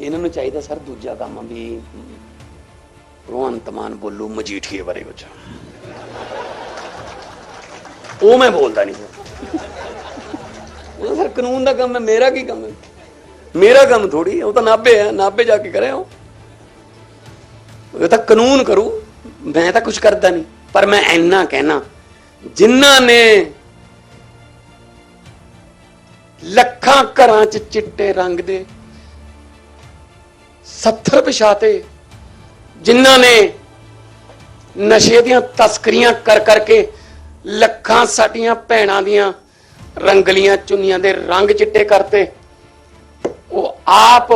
ਇਹਨਾਂ ਨੂੰ ਚਾਹੀਦਾ ਸਰ ਦੂਜਾ ਕੰਮ ਵੀ ਭਗਵੰਤ ਮਾਨ ਬੋਲੂ ਮਜੀਠੀਏ ਬਾਰੇ ਕੁਝ ਉਹ ਮੈਂ ਬੋਲਦਾ ਨਹੀਂ ਉਹ ਸਰ ਕਾਨੂੰਨ ਦਾ ਕੰਮ ਹੈ, ਮੇਰਾ ਕੀ ਕੰਮ ਹੈ? ਮੇਰਾ ਕੰਮ ਥੋੜੀ ਉਹ ਤਾਂ ਨਾਭੇ ਹੈ, ਨਾਭੇ ਜਾ ਕੇ ਕਰਿਆ ਉਹ। ਉਹ ਤਾਂ ਕਾਨੂੰਨ ਕਰੂ, ਮੈਂ ਤਾਂ ਕੁਝ ਕਰਦਾ ਨਹੀਂ, ਪਰ ਮੈਂ ਇੰਨਾ ਕਹਿਣਾ, ਜਿਨ੍ਹਾਂ ਨੇ ਲੱਖਾਂ ਘਰਾਂ 'ਚ ਚਿੱਟੇ ਰੰਗ ਦੇ 70 ਵਿਛਾਤੇ ਜਿਨ੍ਹਾਂ ਨੇ ਨਸ਼ੇ ਦੀਆਂ ਤਸਕਰੀਆਂ ਕਰ ਕਰਕੇ ਲੱਖਾਂ ਸਾਡੀਆਂ ਭੈਣਾਂ ਦੀਆਂ ਰੰਗਲੀਆਂ ਚੁੰਨੀਆਂ ਦੇ ਰੰਗ ਚਿੱਟੇ ਕਰਤੇ, ਉਹ ਆਪ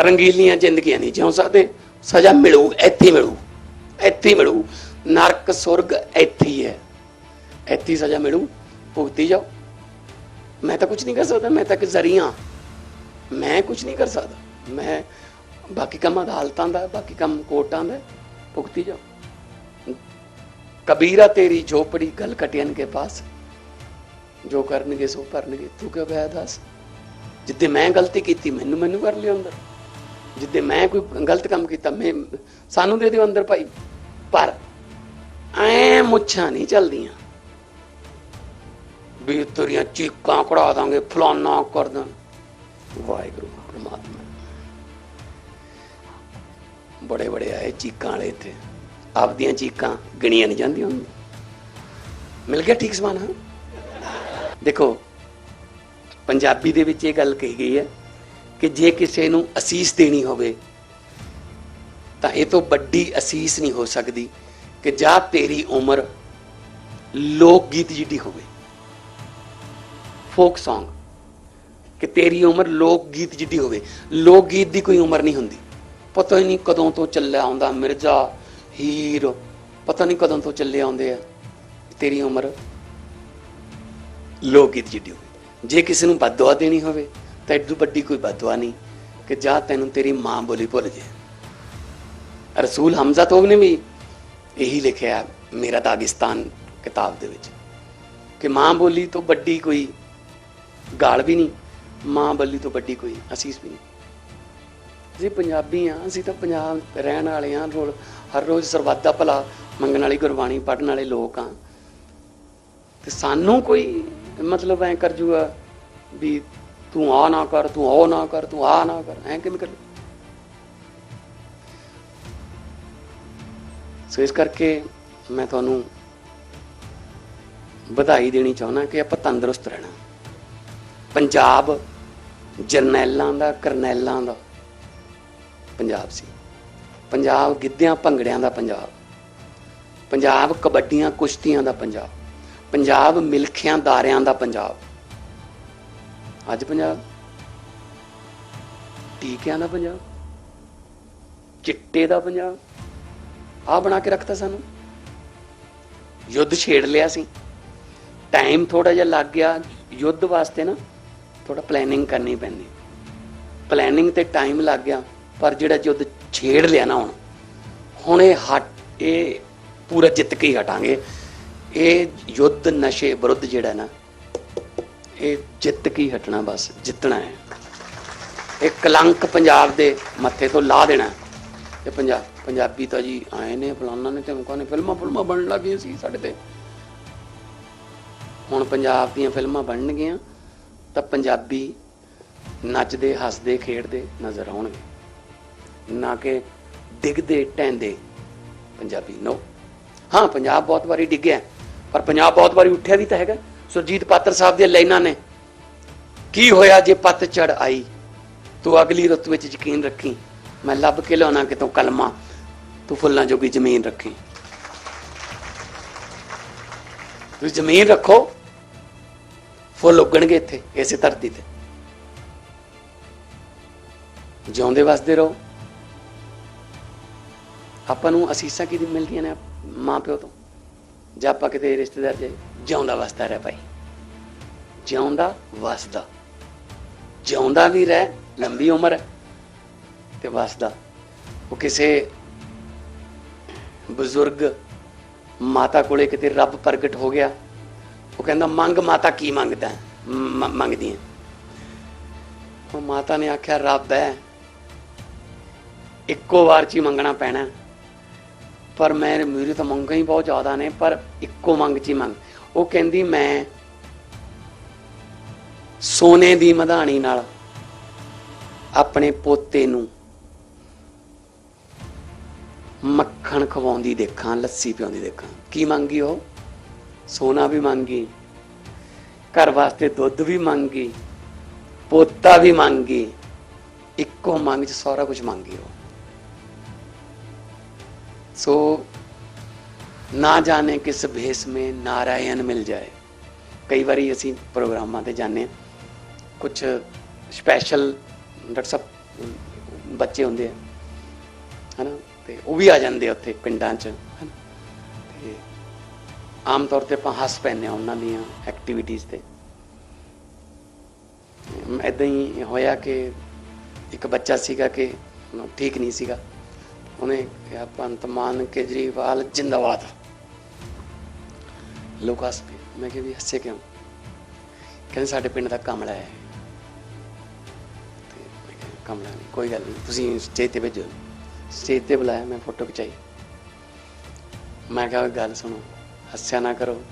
ਰੰਗੀਲੀਆਂ ਜ਼ਿੰਦਗੀਆਂ ਨਹੀਂ ਜਿਉਂ ਸਕਦੇ। ਸਜ਼ਾ ਮਿਲੂ, ਇੱਥੇ ਮਿਲੂ ਇੱਥੇ ਮਿਲੂ। ਨਰਕ, ਸੁਰਗ ਇੱਥੇ ਹੈ ਇੱਥੇ ਸਜ਼ਾ ਮਿਲੂ। ਭੁਗਤੀ ਜਾਓ। ਮੈਂ ਤਾਂ ਕੁਝ ਨਹੀਂ ਕਰ ਸਕਦਾ, ਮੈਂ ਤਾਂ ਇੱਕ ਜ਼ਰੀਆ। ਮੈਂ ਕੁਝ ਨਹੀਂ ਕਰ ਸਕਦਾ। ਮੈਂ ਬਾਕੀ ਕੰਮ ਅਦਾਲਤਾਂ ਦਾ, ਬਾਕੀ ਕੰਮ ਕੋਰਟਾਂ ਦਾ, ਭੁਗਤੀ ਜਾਓ ਕਬੀਰਾ ਤੇਰੀ ਝੋਪੜੀ ਗਲ ਕਟਿਆਨ ਕੇ ਪਾਸ, ਜੋ ਕਰਨਗੇ ਸੋ ਕਰਨਗੇ ਤੂੰ ਕਿਉਂ ਗਿਆ ਦੱਸ? ਜਿੱਦੇ ਮੈਂ ਗਲਤੀ ਕੀਤੀ, ਮੈਨੂੰ ਮੈਨੂੰ ਕਰ ਲਿਓ ਅੰਦਰ। ਜਿੱਦੇ ਮੈਂ ਕੋਈ ਗਲਤ ਕੰਮ ਕੀਤਾ, ਮੈਂ ਸਾਨੂੰ ਦੇ ਦਿਓ ਅੰਦਰ ਭਾਈ। ਪਰ ਐ ਮੁੱਛਾਂ ਨਹੀਂ ਚੱਲਦੀਆਂ। ਵੀ ਤੇਰੀਆਂ ਚੀਕਾਂ ਕਢਾ ਦਾਂਗੇ, ਫਲਾਨਾ ਕਰ ਦਾਂ। ਵਾਹਿਗੁਰੂ, ਪਰਮਾਤਮਾ। ਬੜੇ ਬੜੇ ਆਏ ਚੀਕਾਂ ਵਾਲੇ ਇੱਥੇ। ਆਪਦੀਆਂ ਚੀਕਾਂ ਗਿਣੀਆਂ ਨਹੀਂ ਜਾਂਦੀਆਂ ਮਿਲ ਗਿਆ ਠੀਕ ਸਮਾਨ, ਹਾਂ? ਦੇਖੋ, ਪੰਜਾਬੀ ਦੇ ਵਿੱਚ ਇਹ ਗੱਲ ਕਹੀ ਗਈ ਹੈ ਕਿ ਜੇ ਕਿਸੇ ਨੂੰ ਅਸੀਸ ਦੇਣੀ ਹੋਵੇ, ਤਾਂ ਇਹ ਤੋਂ ਵੱਡੀ ਅਸੀਸ ਨਹੀਂ ਹੋ ਸਕਦੀ ਕਿ ਜਾਂ ਤੇਰੀ ਉਮਰ ਲੋਕ ਗੀਤ ਜਿੱਡੀ ਹੋਵੇ। ਫੋਕ Song ਕਿ ਤੇਰੀ ਉਮਰ ਲੋਕ ਗੀਤ ਜਿੱਡੀ ਹੋਵੇ। ਲੋਕ ਗੀਤ ਦੀ ਕੋਈ ਉਮਰ ਨਹੀਂ ਹੁੰਦੀ। ਪਤਾ ਹੀ ਨਹੀਂ ਕਦੋਂ ਤੋਂ ਚੱਲਿਆ ਆਉਂਦਾ ਮਿਰਜ਼ਾ, ਹੀਰ। ਪਤਾ ਨਹੀਂ ਕਦੋਂ ਤੋਂ ਚੱਲੇ ਆਉਂਦੇ ਆ। ਤੇਰੀ ਉਮਰ? ਲੋਕ ਗੀਤ ਜਿੱਡੀ ਹੋਵੇ। ਜੇ ਕਿਸੇ ਨੂੰ ਬਦਦੁਆ ਦੇਣੀ ਹੋਵੇ, ਤਾਂ ਐਡੂ ਵੱਡੀ ਕੋਈ ਬਦਦੁਆ ਨਹੀਂ ਕਿ ਜਾ ਤੈਨੂੰ ਤੇਰੀ ਮਾਂ ਬੋਲੀ ਭੁੱਲ ਜੇ। ਰਸੂਲ ਹਮਜ਼ਾ ਤੋਬ ਨੇ ਵੀ ਇਹੀ ਲਿਖਿਆ ਮੇਰਾ ਦਾਗਿਸਤਾਨ ਕਿਤਾਬ ਦੇ ਵਿੱਚ। ਕਿ ਮਾਂ ਬੋਲੀ ਤੋਂ ਵੱਡੀ ਕੋਈ ਗਾਲ ਵੀ ਨਹੀਂ, ਮਾਂ ਬੋਲੀ ਤੋਂ ਵੱਡੀ ਕੋਈ ਅਸੀਸ ਵੀ ਨਹੀਂ। ਅਸੀਂ ਪੰਜਾਬੀ ਆ ਅਸੀਂ ਤਾਂ ਪੰਜਾਬ ਰਹਿਣ ਵਾਲੇ ਆ ਰੋਲ ਹਰ ਰੋਜ਼ ਸਰਬੱਤ ਦਾ ਭਲਾ ਮੰਗਣ ਵਾਲੀ, ਗੁਰਬਾਣੀ ਪੜਨ ਵਾਲੇ ਲੋਕ ਆ ਤੇ ਸਾਨੂੰ ਕੋਈ ਮਤਲਬ ਐ ਕਰ ਜੂਗਾ ਵੀ ਤੂੰ ਆ ਨਾ ਕਰ, ਤੂੰ ਉਹ ਨਾ ਕਰ, ਤੂੰ ਆ ਨਾ ਕਰ, ਐ ਕਿਵੇਂ ਕਰ ਸੋ ਇਸ ਕਰਕੇ ਮੈਂ ਤੁਹਾਨੂੰ ਵਧਾਈ ਦੇਣੀ ਚਾਹੁੰਦਾ ਕਿ ਆਪਾਂ ਤੰਦਰੁਸਤ ਰਹਿਣਾ। ਪੰਜਾਬ ਜਰਨੈਲਾਂ ਦਾ, ਕਰਨੈਲਾਂ ਦਾ ਪੰਜਾਬ ਸੀ। ਪੰਜਾਬ ਗਿੱਧਿਆਂ, ਭੰਗੜਿਆਂ ਦਾ ਪੰਜਾਬ। ਪੰਜਾਬ ਕਬੱਡੀਆਂ, ਕੁਸ਼ਤੀਆਂ ਦਾ ਪੰਜਾਬ। ਪੰਜਾਬ ਮਿਲਖਿਆਂ, ਦਾਰਿਆਂ ਦਾ ਪੰਜਾਬ। ਅੱਜ ਪੰਜਾਬ। ਟੀਕਿਆਂ ਦਾ ਪੰਜਾਬ। ਚਿੱਟੇ ਦਾ ਪੰਜਾਬ। ਆ ਬਣਾ ਕੇ ਰੱਖਤਾ ਸਾਨੂੰ। ਯੁੱਧ ਛੇੜ ਲਿਆ ਸੀ। ਟਾਈਮ ਥੋੜਾ ਜਿਹਾ ਲੱਗ ਗਿਆ। ਯੁੱਧ ਵਾਸਤੇ ਨਾ ਥੋੜਾ ਪਲੈਨਿੰਗ ਕਰਨੀ ਪੈਂਦੀ। ਪਲੈਨਿੰਗ ਤੇ ਟਾਈਮ ਲੱਗ ਗਿਆ। ਪਰ ਜਿਹੜਾ ਯੁੱਧ ਛੇੜ ਲਿਆ ਨਾ ਹੁਣ ਹੁਣ ਇਹ ਹਟ, ਇਹ ਪੂਰਾ ਜਿੱਤ ਕੇ ਹੀ ਹਟਾਂਗੇ। ਇਹ ਯੁੱਧ ਨਸ਼ੇ ਵਿਰੁੱਧ ਜਿਹੜਾ ਨਾ, ਇਹ ਜਿੱਤ ਕੇ ਹੀ ਹਟਣਾ ਬਸ, ਜਿੱਤਣਾ ਹੈ। ਇਹ ਕਲੰਕ ਪੰਜਾਬ ਦੇ ਮੱਥੇ ਤੋਂ ਲਾ ਦੇਣਾ। ਹੈ। ਤੇ ਪੰਜਾਬ ਪੰਜਾਬੀ ਤਾਂ ਜੀ ਆਏ ਨੇ, ਫਲਾਨਾ ਨੇ ਤੇ ਨੇ, ਫਿਲਮਾਂ ਫਿਲਮਾਂ ਬਣਨ ਲੱਗੀਆਂ ਸੀ ਸਾਡੇ ਤੇ। ਹੁਣ ਪੰਜਾਬ ਦੀਆਂ ਫਿਲਮਾਂ ਬਣਨਗੀਆਂ, ਤਾਂ ਪੰਜਾਬੀ ਨੱਚਦੇ, ਹੱਸਦੇ, ਖੇਡਦੇ ਨਜ਼ਰ ਆਉਣਗੇ। ਨਾ ਕਿ ਡਿੱਗਦੇ ਟੈਂਦੇ ਪੰਜਾਬੀ। ਨੋ ਹਾਂ, ਪੰਜਾਬ ਬਹੁਤ ਵਾਰੀ ਡਿੱਗਿਆ ਪਰ ਪੰਜਾਬ ਬਹੁਤ ਵਾਰੀ ਉੱਠਿਆ ਵੀ ਤਾਂ ਹੈਗਾ। ਸੁਰਜੀਤ ਪਾਤਰ ਸਾਹਿਬ ਦੀਆਂ ਲਾਈਨਾਂ ਨੇ। ਕੀ ਹੋਇਆ ਜੇ ਪੱਤ ਚੜ ਆਈ? ਤੂੰ ਅਗਲੀ ਰੁੱਤ ਵਿੱਚ ਯਕੀਨ ਰੱਖੀ। ਮੈਂ ਲੱਭ ਕੇ ਲਿਆਉਣਾ ਕਿਤੋਂ ਕਲਮਾ। ਤੂੰ ਫੁੱਲਾਂ ਜੋਗੀ ਜ਼ਮੀਨ ਰੱਖੀ। ਤੁਸੀਂ ਜ਼ਮੀਨ ਰੱਖੋ। ਫੁੱਲ ਉੱਗਣਗੇ ਇੱਥੇ, ਇਸੇ ਧਰਤੀ ਤੇ। ਜਿਉਂਦੇ ਵਸਦੇ ਰਹੋ। ਆਪਾਂ ਨੂੰ ਅਸੀਸਾਂ ਕਿਹਦੀ ਮਿਲਦੀਆਂ ਨੇ ਮਾਂ ਪਿਓ ਤੋਂ? ਜਾਂ ਆਪਾਂ ਕਿਤੇ ਰਿਸ਼ਤੇਦਾਰ ਜਾਏ ਜਿਉਂਦਾ ਵਸਦਾ ਰਹਿ ਭਾਈ। ਜਿਉਂਦਾ ਵਸਦਾ। ਜਿਉਂਦਾ ਵੀ ਰਹਿ, ਲੰਬੀ ਉਮਰ ਹੈ ਤੇ ਵਸਦਾ। ਉਹ ਕਿਸੇ ਬਜ਼ੁਰਗ ਮਾਤਾ ਕੋਲੇ ਕਿਤੇ ਰੱਬ ਪ੍ਰਗਟ ਹੋ ਗਿਆ, ਉਹ ਕਹਿੰਦਾ, ਮੰਗ ਮਾਤਾ ਕੀ ਮੰਗਦਾ ਮੰਗਦੀ ਹੈ। ਉਹ ਮਾਤਾ ਨੇ ਆਖਿਆ, ਰੱਬ ਹੈ, ਇੱਕੋ ਵਾਰ ਚ ਹੀ ਮੰਗਣਾ ਪੈਣਾ ਪਰ ਮੈਂ ਮੇਰੇ ਤਾਂ ਮੰਗਾਂ ਹੀ ਬਹੁਤ ਜ਼ਿਆਦਾ ਨੇ, ਪਰ ਇੱਕੋ ਮੰਗ ਚ ਹੀ ਮੰਗ। ਉਹ ਕਹਿੰਦੀ, ਮੈਂ ਸੋਨੇ ਦੀ ਮਧਾਣੀ ਨਾਲ ਆਪਣੇ ਪੋਤੇ ਨੂੰ ਮੱਖਣ ਖਵਾਉਂਦੀ ਦੇਖਾਂ, ਲੱਸੀ ਪਿਆਉਂਦੀ ਦੇਖਾਂ। ਕੀ ਮੰਗੀ ਉਹ? ਸੋਨਾ ਵੀ ਮੰਗੀ, ਘਰ ਵਾਸਤੇ ਦੁੱਧ ਵੀ ਮੰਗੀ, ਪੋਤਾ ਵੀ ਮੰਗੀ, ਇੱਕੋ ਮੰਗ ਚ ਸਾਰਾ ਕੁਝ ਮੰਗੀ ਉਹ। ਸੋ ਨਾ ਜਾਣੇ ਕਿਸ ਭੇਸ ਮੇ ਨਾਰਾਇਣ ਮਿਲ ਜਾਏ। ਕਈ ਵਾਰੀ ਅਸੀਂ ਪ੍ਰੋਗਰਾਮਾਂ ਤੇ ਜਾਂਦੇ ਹਾਂ। ਕੁਝ ਸਪੈਸ਼ਲ ਡਾਕਟਰ ਸਾਹਿਬ ਬੱਚੇ ਹੁੰਦੇ ਆ। ਹਨਾ? ਤੇ ਉਹ ਵੀ ਆ ਜਾਂਦੇ ਆ ਉੱਥੇ ਪਿੰਡਾਂ 'ਚ, ਹਨਾ? ਤੇ ਆਮ ਤੌਰ ਤੇ ਆਪਾਂ ਹੱਸ ਪੈਂਦੇ ਆ ਉਹਨਾਂ ਦੀਆਂ ਐਕਟੀਵਿਟੀਜ਼ ਤੇ। ਇਦਾਂ ਹੀ ਹੋਇਆ ਕਿ ਇੱਕ ਬੱਚਾ ਸੀਗਾ ਕਿ, ਠੀਕ ਨਹੀਂ ਸੀਗਾ। ਉਹਨੇ ਕਿਹਾ ਭਗਵੰਤ ਮਾਨ ਕੇਜਰੀਵਾਲ ਜਿੰਦਾਬਾਦ। ਲੋਕ ਹੱਸ ਮੈਂ ਕਿਹਾ, ਵੀ ਹੱਸੇ ਕਿਉਂ? ਕਹਿੰਦੇ, ਸਾਡੇ ਪਿੰਡ ਦਾ ਕਮਲਾ ਹੈ। ਤੇ ਮੈਂ ਕਿਹਾ, ਕਮਲਾ ਨਹੀਂ, ਕੋਈ ਗੱਲ ਨਹੀਂ, ਤੁਸੀਂ ਸਟੇਜ ਤੇ ਭੇਜੋ। ਸਟੇਜ ਤੇ ਬੁਲਾਇਆ, ਮੈਂ ਫੋਟੋ ਖਿਚਾਈ। ਮੈਂ ਕਿਹਾ, ਗੱਲ ਸੁਣੋ, ਹੱਸਿਆ ਨਾ ਕਰੋ,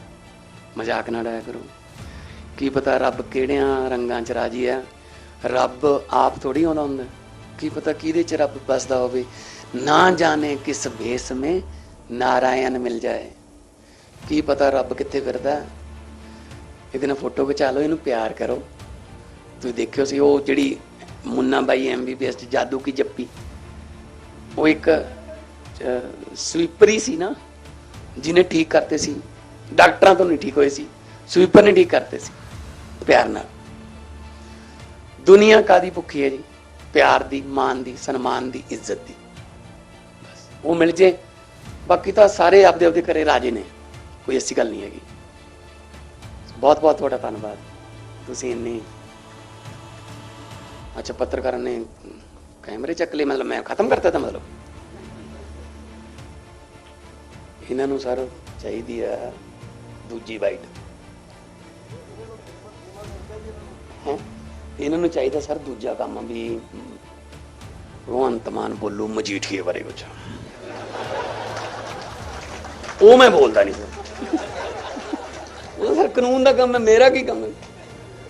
ਮਜ਼ਾਕ ਨਾ ਡਾਇਆ ਕਰੋ। ਕੀ ਪਤਾ ਰੱਬ ਕਿਹੜਿਆਂ ਰੰਗਾਂ 'ਚ ਰਾਜੀ ਆ ਰੱਬ ਆਪ ਥੋੜੀ ਆਉਂਦਾ ਹੁੰਦਾ। ਕੀ ਪਤਾ ਕਿਹਦੇ 'ਚ ਰੱਬ ਬਸਦਾ ਹੋਵੇ? ਨਾ ਜਾਣੇ ਕਿਸ ਭੇਸ ਮੇ ਨਾਰਾਇਣ ਮਿਲ ਜਾਏ। ਕੀ ਪਤਾ ਰੱਬ ਕਿੱਥੇ ਫਿਰਦਾ। ਹੈ। ਇਹਦੇ ਨਾਲ ਫੋਟੋ ਖਿਚਾ ਲਓ, ਇਹਨੂੰ ਪਿਆਰ ਕਰੋ। ਤੁਸੀਂ ਦੇਖਿਓ ਸੀ, ਉਹ ਜਿਹੜੀ ਮੁੰਨਾ ਬਾਈ ਐਮਬੀਬੀਐਸ ਚ ਜਾਦੂ ਕੀ ਜੱਪੀ। ਉਹ ਇੱਕ ਸਵੀਪਰ ਹੀ ਸੀ ਨਾ, ਜਿਹਨੇ ਠੀਕ ਕਰਤੇ ਸੀ। ਡਾਕਟਰਾਂ ਤੋਂ ਨਹੀਂ ਠੀਕ ਹੋਏ ਸੀ। ਸਵੀਪਰ ਨੇ ਠੀਕ ਕਰਤੇ ਸੀ, ਪਿਆਰ ਨਾਲ। ਦੁਨੀਆ ਕਾਦੀ ਭੁੱਖੀ ਹੈ ਜੀ? ਪਿਆਰ ਦੀ, ਮਾਨ ਦੀ, ਸਨਮਾਨ ਦੀ, ਇੱਜ਼ਤ ਦੀ। ਉਹ ਮਿਲ ਜੇ। ਬਾਕੀ ਤਾਂ ਸਾਰੇ ਆਪਦੇ ਆਪਦੇ ਘਰੇ ਰਾਜੇ ਨੇ। ਕੋਈ ਐਸੀ ਗੱਲ ਨਹੀਂ ਹੈਗੀ। ਬਹੁਤ ਬਹੁਤ ਤੁਹਾਡਾ ਧੰਨਵਾਦ। ਤੁਸੀਂ ਇੰਨੀ ਅੱਛਾ, ਪੱਤਰਕਾਰਾਂ ਨੇ ਕੈਮਰੇ ਚੱਕ ਲਏ, ਮਤਲਬ ਮੈਂ ਖਤਮ ਕਰਤਾ ਤਾਂ ਮਤਲਬ। ਇਹਨਾਂ ਨੂੰ ਸਰ ਚਾਹੀਦੀ ਆ ਦੂਜੀ ਵਾਈਟ। ਹੈਂ? ਇਹਨਾਂ ਨੂੰ ਚਾਹੀਦਾ ਸਰ ਦੂਜਾ ਕੰਮ ਵੀ ਭਗਵੰਤ ਮਾਨ ਬੋਲੂ ਮਜੀਠੀਏ ਬਾਰੇ ਕੁਝ ਉਹ ਮੈਂ ਬੋਲਦਾ ਨਹੀਂ। ਉਹ ਸਰ ਕਾਨੂੰਨ ਦਾ ਕੰਮ ਹੈ, ਮੇਰਾ ਕੀ ਕੰਮ ਹੈ?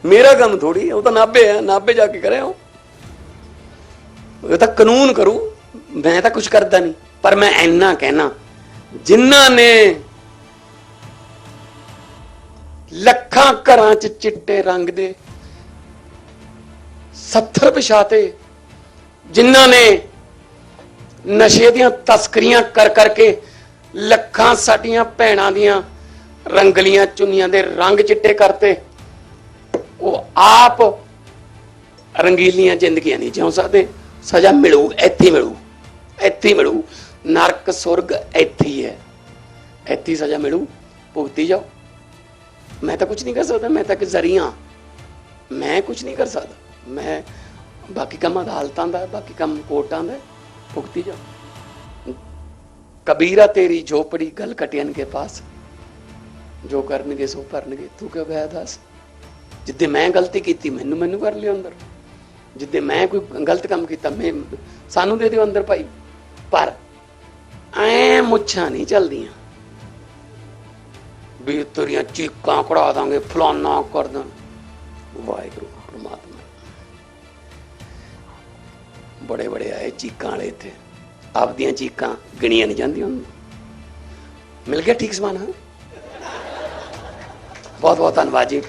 ਮੇਰਾ ਕੰਮ ਥੋੜੀ ਉਹ ਤਾਂ ਨਾਭੇ ਹੈ, ਨਾਭੇ ਜਾ ਕੇ ਕਰਿਆ ਉਹ। ਤਾਂ ਕਾਨੂੰਨ ਕਰੂ, ਮੈਂ ਤਾਂ ਕੁਝ ਕਰਦਾ ਨਹੀਂ, ਪਰ ਮੈਂ ਇੰਨਾ ਕਹਿਣਾ, ਜਿਨ੍ਹਾਂ ਨੇ ਲੱਖਾਂ ਘਰਾਂ 'ਚ ਚਿੱਟੇ ਰੰਗ ਦੇ ਸੱਥਰ ਪਿਛਾਤੇ ਜਿਨ੍ਹਾਂ ਨੇ ਨਸ਼ੇ ਦੀਆਂ ਤਸਕਰੀਆਂ ਕਰ ਕਰਕੇ ਲੱਖਾਂ ਸਾਡੀਆਂ ਭੈਣਾਂ ਦੀਆਂ ਰੰਗਲੀਆਂ ਚੁੰਨੀਆਂ ਦੇ ਰੰਗ ਚਿੱਟੇ ਕਰਤੇ। ਉਹ ਆਪ ਰੰਗੀਲੀਆਂ ਜ਼ਿੰਦਗੀਆਂ ਨਹੀਂ ਜਿਉ ਸਕਦੇ। ਸਜ਼ਾ ਮਿਲੂ, ਇੱਥੇ ਮਿਲੂ ਇੱਥੇ ਮਿਲੂ। ਨਰਕ, ਸੁਰਗ ਇੱਥੇ ਹੈ ਇੱਥੇ ਸਜ਼ਾ ਮਿਲੂ। ਭੁਗਤੀ ਜਾਓ। ਮੈਂ ਤਾਂ ਕੁਝ ਨਹੀਂ ਕਰ ਸਕਦਾ, ਮੈਂ ਤਾਂ ਕਿ ਜ਼ਰੀਆ ਮੈਂ ਕੁਝ ਨਹੀਂ ਕਰ ਸਕਦਾ। ਮੈਂ ਬਾਕੀ ਕੰਮ ਅਦਾਲਤਾਂ ਦਾ, ਬਾਕੀ ਕੰਮ ਕੋਰਟਾਂ ਦਾ, ਭੁਗਤੀ ਜਾਓ। ਕਬੀਰਾ ਤੇਰੀ ਝੋਪੜੀ ਗਲ ਕਟਿयन ਕੇ ਪਾਸ। ਜੋ ਕਰਨਗੇ ਸੋ ਕਰਨਗੇ ਤੂੰ ਕਿਉਂ ਗਿਆ ਦੱਸ? ਜਿੱਦੇ ਮੈਂ ਗਲਤੀ ਕੀਤੀ, ਮੈਨੂੰ ਮੈਨੂੰ ਕਰ ਲਿਓ ਅੰਦਰ। ਜਿੱਦੇ ਮੈਂ ਕੋਈ ਗਲਤ ਕੰਮ ਕੀਤਾ, ਮੈਂ ਸਾਨੂੰ ਦੇ ਦਿਓ ਅੰਦਰ ਭਾਈ। ਪਰ ਐ ਮੁੱਛਾਂ ਨਹੀਂ ਚੱਲਦੀਆਂ। ਵੀ ਤੇਰੀਆਂ ਚੀਕਾਂ ਕਢਾ ਦਾਂਗੇ, ਫਲਾਨਾ ਕਰ ਦਾਂ। ਵਾਹਿਗੁਰੂ, ਪਰਮਾਤਮਾ। ਬੜੇ ਬੜੇ ਆਏ ਚੀਕਾਂ ਵਾਲੇ ਇੱਥੇ। ਆਪਦੀਆਂ ਚੀਕਾਂ ਗਿਣੀਆਂ ਨਹੀਂ ਜਾਂਦੀਆਂ ਮਿਲ ਗਿਆ ਠੀਕ ਸਮਾਨ ਹਾਂ? ਬਹੁਤ ਬਹੁਤ ਧੰਨਵਾਦ ਜੀ।